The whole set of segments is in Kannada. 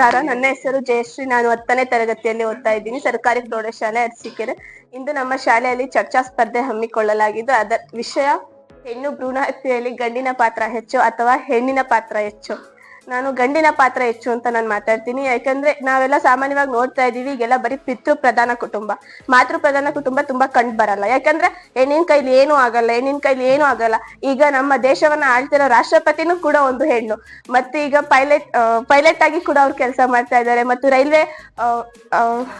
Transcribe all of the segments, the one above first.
ನಮಸ್ಕಾರ ನನ್ನ ಹೆಸರು ಜಯಶ್ರೀ. ನಾನು ಹತ್ತನೇ ತರಗತಿಯಲ್ಲಿ ಓದ್ತಾ ಇದ್ದೀನಿ. ಸರ್ಕಾರಿ ಪ್ರೌಢಶಾಲೆ ಅರಸೀಕೆರೆ. ಇಂದು ನಮ್ಮ ಶಾಲೆಯಲ್ಲಿ ಚರ್ಚಾ ಸ್ಪರ್ಧೆ ಹಮ್ಮಿಕೊಳ್ಳಲಾಗಿದ್ದು, ಅದರ ವಿಷಯ ಹೆಣ್ಣು ಭ್ರೂಣ ಹತ್ಯೆಯಲ್ಲಿ ಗಂಡಿನ ಪಾತ್ರ ಹೆಚ್ಚು ಅಥವಾ ಹೆಣ್ಣಿನ ಪಾತ್ರ ಹೆಚ್ಚು. ನಾನು ಗಂಡಿನ ಪಾತ್ರ ಹೆಚ್ಚು ಅಂತ ನಾನು ಮಾತಾಡ್ತೀನಿ. ಯಾಕಂದ್ರೆ ನಾವೆಲ್ಲ ಸಾಮಾನ್ಯವಾಗಿ ನೋಡ್ತಾ ಇದೀವಿ ಈಗೆಲ್ಲ ಬರೀ ಪಿತೃ ಪ್ರಧಾನ ಕುಟುಂಬ. ಮಾತೃ ಪ್ರಧಾನ ಕುಟುಂಬ ತುಂಬಾ ಕಂಡು ಬರಲ್ಲ. ಯಾಕಂದ್ರೆ ಹೆಣ್ಣಿನ ಕೈಲಿ ಏನು ಆಗಲ್ಲ, ಹೆಣ್ಣಿನ ಕೈಲಿ ಏನು ಆಗಲ್ಲ. ಈಗ ನಮ್ಮ ದೇಶವನ್ನ ಆಳ್ತಿರೋ ರಾಷ್ಟ್ರಪತಿನೂ ಕೂಡ ಒಂದು ಹೆಣ್ಣು. ಮತ್ತೆ ಈಗ ಪೈಲಟ್ ಪೈಲಟ್ ಆಗಿ ಕೂಡ ಅವ್ರು ಕೆಲಸ ಮಾಡ್ತಾ ಇದ್ದಾರೆ. ಮತ್ತು ರೈಲ್ವೆ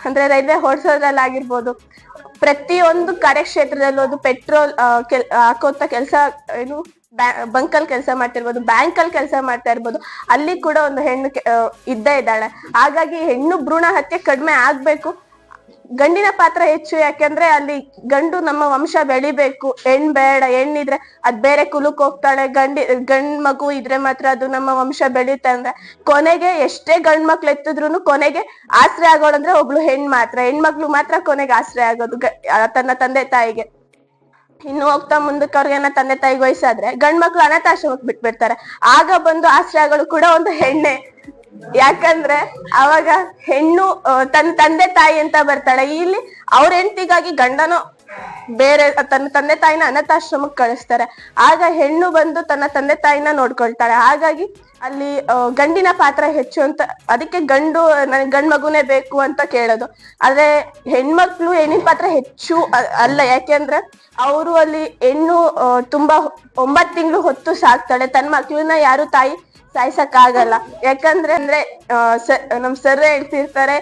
ಅಂದ್ರೆ ರೈಲ್ವೆ ಓಡಿಸೋದ್ರಲ್ಲಾಗಿರ್ಬೋದು ಪ್ರತಿಯೊಂದು ಕಾರ್ಯಕ್ಷೇತ್ರದಲ್ಲೂ ಅದು ಪೆಟ್ರೋಲ್ ಹಾಕೋಂತ ಕೆಲಸ ಏನು ಬಂಕಲ್ ಕೆಲಸ ಮಾಡ್ತಿರ್ಬೋದು ಬ್ಯಾಂಕ್ ಅಲ್ಲಿ ಕೆಲಸ ಮಾಡ್ತಾ ಇರ್ಬೋದು, ಅಲ್ಲಿ ಕೂಡ ಒಂದು ಹೆಣ್ಣು ಇದ್ದೇ ಇದ್ದಾಳೆ. ಹಾಗಾಗಿ ಹೆಣ್ಣು ಭ್ರೂಣ ಹತ್ಯೆ ಕಡಿಮೆ ಆಗ್ಬೇಕು. ಗಂಡಿನ ಪಾತ್ರ ಹೆಚ್ಚು, ಯಾಕೆಂದ್ರೆ ಅಲ್ಲಿ ಗಂಡು ನಮ್ಮ ವಂಶ ಬೆಳಿಬೇಕು. ಹೆಣ್ ಬೇಡ ಹೆಣ್ಣಿದ್ರೆ ಅದ್ ಬೇರೆ ಕುಲಕ್ ಹೋಗ್ತಾಳೆ. ಗಂಡಿ, ಗಂಡ್ ಮಗು ಇದ್ರೆ ಮಾತ್ರ ಅದು ನಮ್ಮ ವಂಶ ಬೆಳೀತಾ ಅಂದ್ರೆ, ಕೊನೆಗೆ ಎಷ್ಟೇ ಗಂಡ್ ಮಕ್ಳು ಎತ್ತಿದ್ರು ಕೊನೆಗೆ ಆಸರೆ ಆಗೋಳಂದ್ರೆ ಒಬ್ಳು ಹೆಣ್ ಮಾತ್ರ. ಹೆಣ್ಮಕ್ಳು ಮಾತ್ರ ಕೊನೆಗೆ ಆಶ್ರಯ ಆಗೋದು ತನ್ನ ತಂದೆ ತಾಯಿಗೆ. ಇನ್ನು ಹೋಗ್ತಾ ಮುಂದಕ್ಕೆ ಅವ್ರಿಗೇನ ತಂದೆ ತಾಯಿಗೆ ವಯಸ್ಸಾದ್ರೆ ಗಂಡ್ ಮಕ್ಳು ಅನಾಥಾಶ್ರಮಕ್ ಬಿಟ್ಬಿಡ್ತಾರೆ ಆಗ ಬಂದು ಆಶ್ರಯಗಳು ಕೂಡ ಒಂದು ಹೆಣ್ಣೆ. ಯಾಕಂದ್ರೆ ಅವಾಗ ಹೆಣ್ಣು ತನ್ ತಂದೆ ತಾಯಿ ಅಂತ ಬರ್ತಾಳೆ. ಇಲ್ಲಿ ಅವ್ರ ಹೆಂಡತಿಗಾಗಿ ಗಂಡನು ಬೇರೆ, ತನ್ನ ತಂದೆ ತಾಯಿನ ಅನಾಥಾಶ್ರಮಕ್ಕೆ ಕಳಿಸ್ತಾರೆ. ಆಗ ಹೆಣ್ಣು ಬಂದು ತನ್ನ ತಂದೆ ತಾಯಿನ ನೋಡ್ಕೊಳ್ತಾಳೆ ಹಾಗಾಗಿ ಅಲ್ಲಿ ಗಂಡಿನ ಪಾತ್ರ ಹೆಚ್ಚು ಅಂತ, ಅದಕ್ಕೆ ಗಂಡು, ನನಗೆ ಗಂಡ್ ಮಗುನೇ ಬೇಕು ಅಂತ ಕೇಳೋದು. ಆದ್ರೆ ಹೆಣ್ಮಕ್ಳು ಹೆಣ್ಣಿನ ಪಾತ್ರ ಹೆಚ್ಚು ಅಲ್ಲ. ಯಾಕೆಂದ್ರೆ ಅವರು ಅಲ್ಲಿ ಹೆಣ್ಣು ತುಂಬಾ ಒಂಬತ್ತು ತಿಂಗಳು ಹೊತ್ತು ಸಾಕ್ತಾಳೆ. ತನ್ನ ಮಕ್ಳನ್ನ ಯಾರು ತಾಯಿ ಸಾಯ್ಸಕ್ ಆಗಲ್ಲ ಯಾಕಂದ್ರೆ ಅಂದ್ರೆ ನಮ್ ಸರ್ ಹೇಳ್ತಿರ್ತಾರೆ,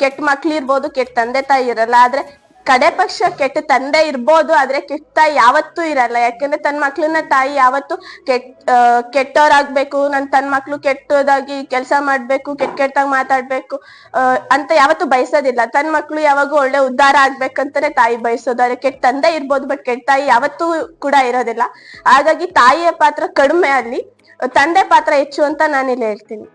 ಕೆಟ್ಟ ಮಕ್ಳು ಇರ್ಬೋದು, ಕೆಟ್ಟ ತಂದೆ ತಾಯಿ ಇರಲ್ಲ. ಆದ್ರೆ ಕಡೆ ಪಕ್ಷ ಕೆಟ್ಟ ತಂದೆ ಇರ್ಬೋದು, ಆದ್ರೆ ಕೆಟ್ಟ ತಾಯಿ ಯಾವತ್ತೂ ಇರಲ್ಲ. ಯಾಕಂದ್ರೆ ತನ್ನ ಮಕ್ಳನ್ನ ತಾಯಿ ಯಾವತ್ತು ಕೆಟ್ಟ ಕೆಟ್ಟವರಾಗ್ಬೇಕು. ನನ್ ತನ್ನ ಮಕ್ಳು ಕೆಟ್ಟದಾಗಿ ಕೆಲಸ ಮಾಡ್ಬೇಕು, ಕೆಟ್ಟ ಕೆಟ್ಟಾಗಿ ಮಾತಾಡ್ಬೇಕು ಅಂತ ಯಾವತ್ತು ಬಯಸೋದಿಲ್ಲ. ತನ್ನ ಮಕ್ಳು ಯಾವಾಗ ಒಳ್ಳೆ ಉದ್ಧಾರ ಆಗ್ಬೇಕಂತಾನೆ ತಾಯಿ ಬಯಸೋದು. ಆದ್ರೆ ಕೆಟ್ಟ ತಂದೆ ಇರ್ಬೋದು, ಬಟ್ ಕೆಟ್ಟ ತಾಯಿ ಯಾವತ್ತೂ ಕೂಡ ಇರೋದಿಲ್ಲ. ಹಾಗಾಗಿ ತಾಯಿಯ ಪಾತ್ರ ಕಡಿಮೆ ಅಲ್ಲಿ, ತಂದೆ ಪಾತ್ರ ಹೆಚ್ಚು ಅಂತ ನಾನು ಇಲ್ಲಿ ಹೇಳ್ತೀನಿ.